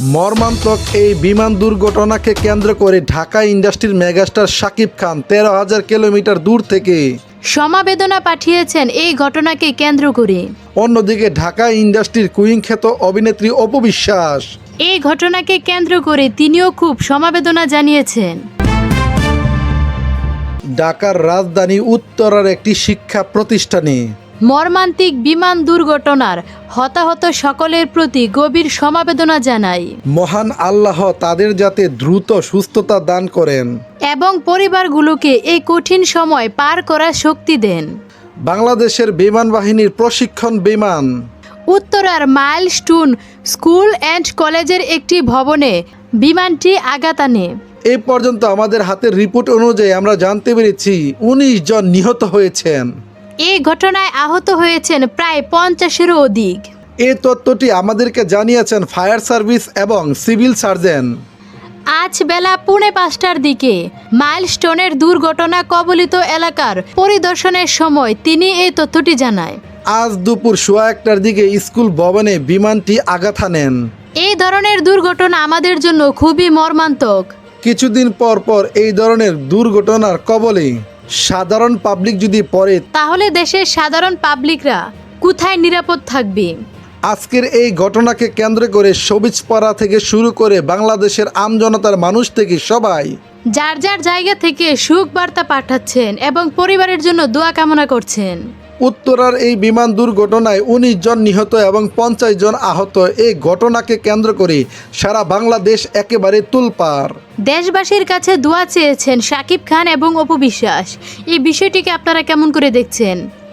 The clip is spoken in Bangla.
মর্মান্তক এই বিমান দুর্ঘটনাকে কেন্দ্র করে ঢাকা ইন্ডাস্ট্রির মেগাস্টার শাকিব খান তেরো হাজার কিলোমিটার দূর থেকে সমাবেদনা পাঠিয়েছেন এই ঘটনাকে কেন্দ্র করে। অন্যদিকে ঢাকা ইন্ডাস্ট্রির কুইং খ্যাত অভিনেত্রী অপবিশ্বাস এই ঘটনাকে কেন্দ্র করে তিনিও খুব সমাবেদনা জানিয়েছেন। ঢাকার রাজধানী উত্তরার একটি শিক্ষা প্রতিষ্ঠানে মর্মান্তিক বিমান দুর্ঘটনার হতাহত সকলের প্রতি গভীর সমবেদনা জানাই। মহান আল্লাহ তাদের যাতে দ্রুত সুস্থতা দান করেন। এবং পরিবারগুলোকে এই কঠিন সময় পার করার শক্তি দেন। বাংলাদেশের বিমান বাহিনীর প্রশিক্ষণ বিমান। উত্তরার মাইলস্টোন স্কুল অ্যান্ড কলেজের একটি ভবনে বিমানটি আঘাত আনে। এ পর্যন্ত আমাদের হাতের রিপোর্ট অনুযায়ী আমরা জানতে পেরেছি উনিশ জন নিহত হয়েছেন। এই ঘটনায় আহত হয়েছেন প্রায় পঞ্চাশেরও অধিক। এই তথ্যটি আমাদেরকে জানিয়েছেন ফায়ার সার্ভিস এবং সিভিল সার্জন। আজ বেলা পুনে পাঁচটার দিকে মাইলস্টোনের দুর্ঘটনা কবলিত এলাকার পরিদর্শনের সময় তিনি এই তথ্যটি জানায়। আজ দুপুর সোয়া একটার দিকে স্কুল ভবনে বিমানটি আঘাত হানেন। এই ধরনের দুর্ঘটনা আমাদের জন্য খুবই মর্মান্তক। কিছুদিন পর পর এই ধরনের দুর্ঘটনার কবলে সাধারণ পাবলিক যদি পড়ে তাহলে দেশের সাধারণ পাবলিকরা কোথায় নিরাপদ থাকবে? আজকের এই ঘটনাকে কেন্দ্র করে সবিজপাড়া থেকে শুরু করে বাংলাদেশের আমজনতার মানুষ থেকে সবাই যার যার জায়গা থেকে সুখ বার্তা পাঠাচ্ছেন এবং পরিবারের জন্য দোয়া কামনা করছেন। উত্তরার এই বিমান দুর্ঘটনায় উনিশ জন নিহত এবং পঞ্চাশ জন আহত। এই ঘটনাকে কেন্দ্র করে সারা বাংলাদেশ একেবারে তুলপার দেশবাসীর কাছে দোয়া চেয়েছেন সাকিব খান এবং অপু বিশ্বাস। এই বিষয়টিকে আপনারা কেমন করে দেখছেন?